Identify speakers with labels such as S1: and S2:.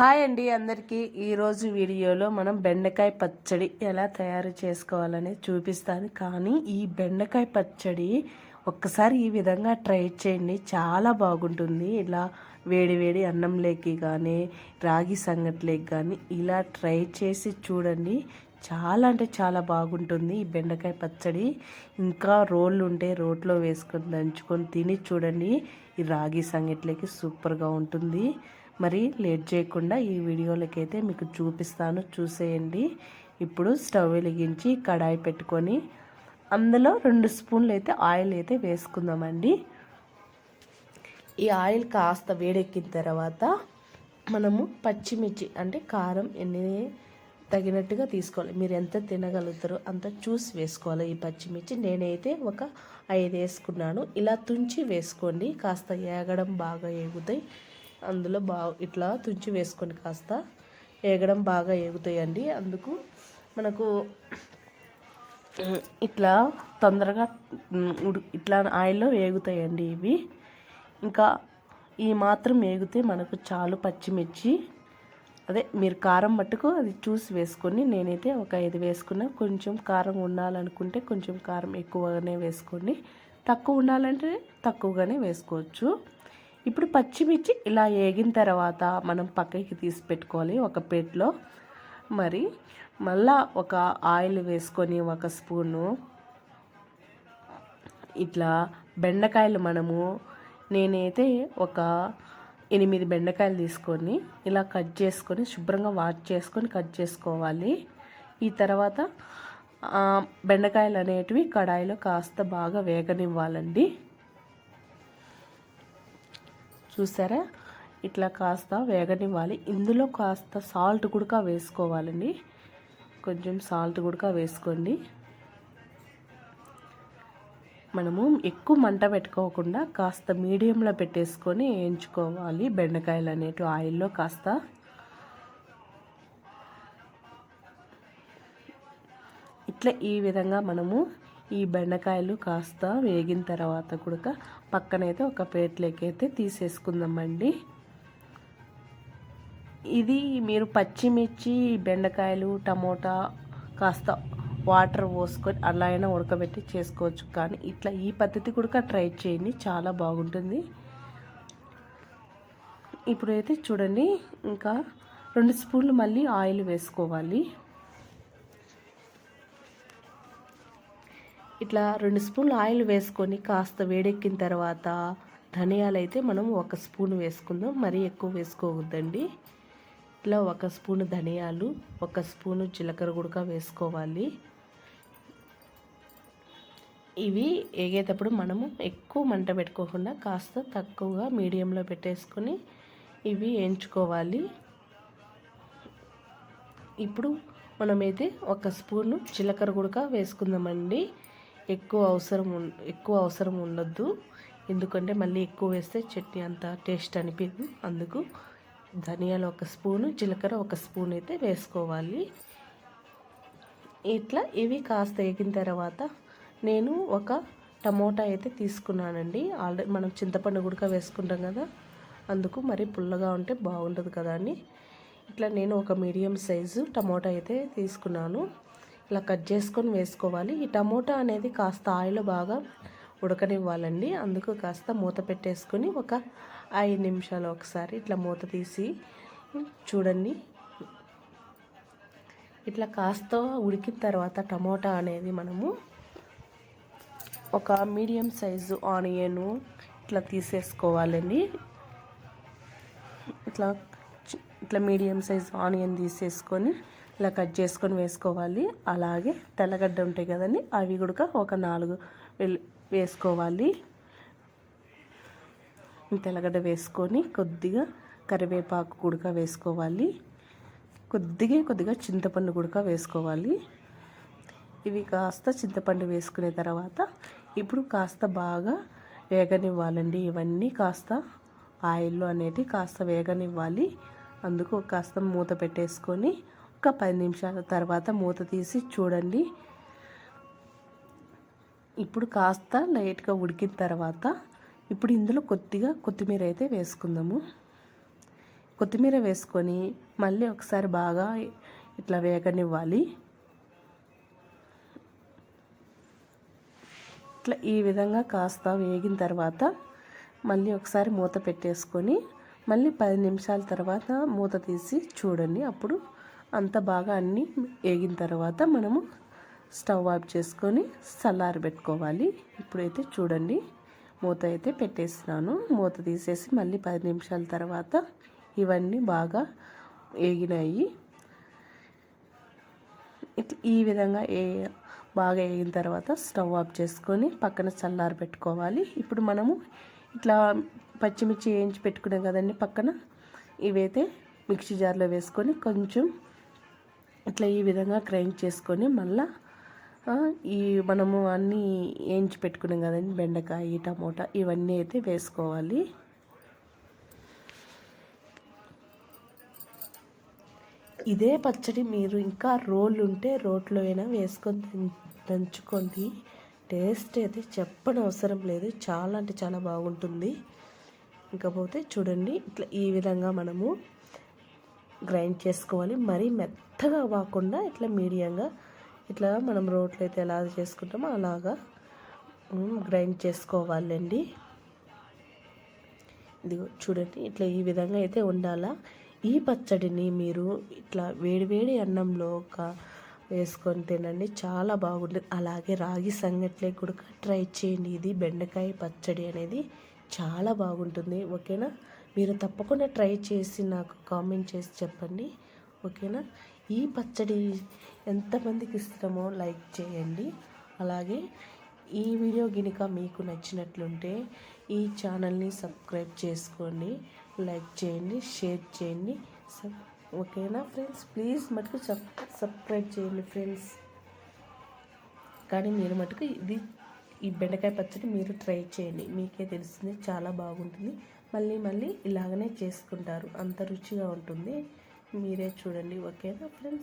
S1: Hi అండి అందరికీ. ఈరోజు వీడియోలో మనం బెండకాయ పచ్చడి ఎలా తయారు చేసుకోవాలని చూపిస్తాను. కానీ ఈ బెండకాయ పచ్చడి ఒక్కసారి ఈ విధంగా ట్రై చేయండి. చాలా బాగుంటుంది. ఇలా వేడి వేడి అన్నంలోకి కానీ రాగి సంగట్లేకి కానీ ఇలా ట్రై చేసి చూడండి. చాలా అంటే చాలా బాగుంటుంది ఈ బెండకాయ పచ్చడి. ఇంకా రోళ్ళు ఉంటే రోట్లో వేసుకొని దంచుకొని తిని చూడండి. ఈ రాగి సంగట్లకి సూపర్గా ఉంటుంది. మరి లేట్ చేయకుండా ఈ వీడియోలకైతే మీకు చూపిస్తాను చూసేయండి. ఇప్పుడు స్టవ్ వెలిగించి కడాయి పెట్టుకొని అందులో రెండు స్పూన్లు అయితే ఆయిల్ అయితే వేసుకుందామండి. ఈ ఆయిల్ కాస్త వేడెక్కిన తర్వాత మనము పచ్చిమిర్చి అంటే కారం ఎన్ని తగినట్టుగా తీసుకోవాలి. మీరు ఎంత తినగలుగుతారో అంత చూసి వేసుకోవాలి. ఈ పచ్చిమిర్చి నేనైతే ఒక ఐదు వేసుకున్నాను. ఇలా తుంచి వేసుకోండి. కాస్త ఏగడం బాగా ఏగుతాయి. అందులో బాగా ఇట్లా తుంచి వేసుకోండి కాస్త. ఏగడం బాగా ఏగుతాయండి. అందుకు మనకు ఇట్లా తొందరగా ఉడు ఇట్లా ఆయిల్లో వేగుతాయండి ఇవి. ఇంకా ఈ మాత్రం వేగితే మనకు చాలు పచ్చిమిర్చి. అదే మీరు కారం మట్టుకు అది చూసి వేసుకొని నేనైతే ఒక ఐదు వేసుకున్నా. కొంచెం కారం ఉండాలనుకుంటే కొంచెం కారం ఎక్కువగానే వేసుకోండి. తక్కువ ఉండాలంటే తక్కువగానే వేసుకోవచ్చు. ఇప్పుడు పచ్చిమిర్చి ఇలా వేగిన తర్వాత మనం పక్కకి తీసి పెట్టుకోవాలి ఒక ప్లేట్లో. మరి మళ్ళా ఒక ఆయిల్ వేసుకొని ఒక స్పూను. ఇట్లా బెండకాయలు మనము నేనైతే ఒక ఎనిమిది బెండకాయలు తీసుకొని ఇలా కట్ చేసుకొని శుభ్రంగా వాష్ చేసుకొని కట్ చేసుకోవాలి. ఈ తర్వాత బెండకాయలు అనేటివి కడాయిలో కాస్త బాగా వేగనివ్వాలండి. చూసారా? ఇట్లా కాస్త వేగనివ్వాలి. ఇందులో కాస్త సాల్ట్ కూడా వేసుకోవాలండి. కొంచెం సాల్ట్ కూడా వేసుకోండి. మనము ఎక్కువ మంట పెట్టుకోకుండా కాస్త మీడియంలో పెట్టేసుకొని వేయించుకోవాలి బెండకాయలు అనేటివి ఆయిల్లో కాస్త. ఇట్లా ఈ విధంగా మనము ఈ బెండకాయలు కాస్త వేగిన తర్వాత కూడా పక్కనైతే ఒక ప్లేట్లోకి అయితే తీసేసుకుందామండి. ఇది మీరు పచ్చిమిర్చి బెండకాయలు టమోటా కాస్త వాటర్ పోసుకొని అలా అయినా ఉడకబెట్టి చేసుకోవచ్చు. కానీ ఇట్లా ఈ పద్ధతి కూడా ట్రై చేయండి. చాలా బాగుంటుంది. ఇప్పుడైతే చూడండి. ఇంకా రెండు స్పూన్లు మళ్ళీ ఆయిల్ వేసుకోవాలి. ఇట్లా రెండు స్పూన్లు ఆయిల్ వేసుకొని కాస్త వేడెక్కిన తర్వాత ధనియాలు అయితే మనం ఒక స్పూన్ వేసుకుందాం. మరీ ఎక్కువ వేసుకోవద్దండి. ఇట్లా ఒక స్పూన్ ధనియాలు ఒక స్పూను జీలకర్ర గుడక వేసుకోవాలి. ఇవి ఏగేటప్పుడు మనము ఎక్కువ మంట పెట్టుకోకుండా కాస్త తక్కువగా మీడియంలో పెట్టేసుకొని ఇవి వేయించుకోవాలి ఇప్పుడు మనమైతే ఒక స్పూను జీలకర్ర గుడక వేసుకుందామండి. ఎక్కువ అవసరం ఎక్కువ అవసరం ఉండొద్దు. ఎందుకంటే మళ్ళీ ఎక్కువ వేస్తే చట్నీ అంత టేస్ట్ అనిపించదు అందుకు ధనియాలు ఒక స్పూను జీలకర్ర ఒక స్పూన్ అయితే వేసుకోవాలి. ఇట్లా ఇవి కాస్త వేగిన తర్వాత నేను ఒక టమోటా అయితే తీసుకున్నానండి. ఆల్రెడీ మనం చింతపండు గుడక వేసుకుంటాం కదా అందుకు మరి పుల్లగా ఉంటే బాగుంటుంది కదా అని. ఇట్లా నేను ఒక మీడియం సైజు టమోటా అయితే తీసుకున్నాను. ఇలా కట్ చేసుకొని వేసుకోవాలి. ఈ టమోటా అనేది కాస్త ఆయిల్ బాగా ఉడకనివ్వాలండి. అందుకు కాస్త మూత పెట్టేసుకొని ఒక ఐదు నిమిషాలు ఒకసారి ఇట్లా మూత తీసి చూడండి. ఇట్లా కాస్త ఉడికిన తర్వాత టమోటా అనేది మనము ఒక మీడియం సైజు ఆనియన్ ఇట్లా తీసేసుకోవాలండి. ఇట్లా ఇట్లా మీడియం సైజు ఆనియన్ తీసేసుకొని ఇలా కట్ చేసుకొని వేసుకోవాలి. అలాగే తెల్లగడ్డ ఉంటాయి కదండి అవి కూడా ఒక నాలుగు వేసుకోవాలి. తెల్లగడ్డ వేసుకొని కొద్దిగా కరివేపాకు గుడక వేసుకోవాలి. కొద్దిగా కొద్దిగా చింతపండు గుడక వేసుకోవాలి. ఇవి కాస్త చింతపండు వేసుకునే తర్వాత ఇప్పుడు కాస్త బాగా వేగనివ్వాలండి. ఇవన్నీ కాస్త ఆయిల్లో అనేటివి కాస్త వేగనివ్వాలి. అందుకు కాస్త మూత పెట్టేసుకొని ఒక పది నిమిషాల తర్వాత మూత తీసి చూడండి. ఇప్పుడు కాస్త లైట్గా ఉడికిన తర్వాత ఇప్పుడు ఇందులో కొద్దిగా కొత్తిమీర అయితే వేసుకుందాము. కొత్తిమీర వేసుకొని మళ్ళీ ఒకసారి బాగా ఇట్లా వేగనివ్వాలి. ఇట్లా ఈ విధంగా కాస్త వేగిన తర్వాత మళ్ళీ ఒకసారి మూత పెట్టేసుకొని మళ్ళీ పది నిమిషాల తర్వాత మూత తీసి చూడండి. అప్పుడు అంత బాగా అన్నీ వేగిన తర్వాత మనము స్టవ్ ఆఫ్ చేసుకొని చల్లారి పెట్టుకోవాలి. ఇప్పుడైతే చూడండి మూత అయితే పెట్టేసినాను మూత తీసేసి మళ్ళీ పది నిమిషాల తర్వాత ఇవన్నీ బాగా వేగినాయి. ఇట్లా ఈ విధంగా ఏ బాగా వేగిన తర్వాత స్టవ్ ఆఫ్ చేసుకొని పక్కన చల్లారి పెట్టుకోవాలి. ఇప్పుడు మనము ఇట్లా పచ్చిమిర్చి వేయించి పెట్టుకున్నాం కదండి పక్కన. ఇవైతే మిక్సీ జార్లో వేసుకొని కొంచెం ఇట్లా ఈ విధంగా గ్రైండ్ చేసుకొని మళ్ళా ఈ మనము అన్నీ వేయించి పెట్టుకున్నాం కదండి బెండకాయ టమోటా ఇవన్నీ అయితే వేసుకోవాలి. ఇదే పచ్చడి మీరు ఇంకా రోళ్ళు ఉంటే రోట్లో అయినా వేసుకొని దంచుకోండి. టేస్ట్ అయితే చెప్పని అవసరం లేదు. చాలా అంటే చాలా బాగుంటుంది. ఇంకపోతే చూడండి ఇట్లా ఈ విధంగా మనము గ్రైండ్ చేసుకోవాలి. మరీ మెత్తగా కాకుండా ఇట్లా మీడియంగా ఇట్లా మనం రోట్లో అయితే ఎలా చేసుకుంటామో అలాగా గ్రైండ్ చేసుకోవాలండి. ఇదిగో చూడండి ఇట్లా ఈ విధంగా అయితే ఉండాలా. ఈ పచ్చడిని మీరు ఇట్లా వేడివేడి అన్నంలో ఒక వేసుకొని తినండి. చాలా బాగుంటుంది. అలాగే రాగి సంగట్లే కూడా ట్రై చేయండి. ఇది బెండకాయ పచ్చడి అనేది చాలా బాగుంటుంది. ఓకేనా? మీరు తప్పకుండా ట్రై చేసి నాకు కామెంట్ చేసి చెప్పండి. ఓకేనా? ఈ పచ్చడి ఎంతమందికి ఇష్టమో లైక్ చేయండి. అలాగే ఈ వీడియో గినుక మీకు నచ్చినట్లుంటే ఈ ఛానల్ని సబ్స్క్రైబ్ చేసుకోండి. లైక్ చేయండి షేర్ చేయండి. ఓకేనా ఫ్రెండ్స్? ప్లీజ్ మటుకు సబ్ సబ్స్క్రైబ్ చేయండి ఫ్రెండ్స్. కానీ మీరు మటుకు ఇది ఈ బెండకాయ పచ్చడి మీరు ట్రై చేయండి. మీకే తెలుస్తుంది చాలా బాగుంటుంది. మళ్ళీ మళ్ళీ ఇలాగనే చేసుకుంటారు. అంత రుచిగా ఉంటుంది. మీరే చూడండి. ఓకేనా ఫ్రెండ్స్?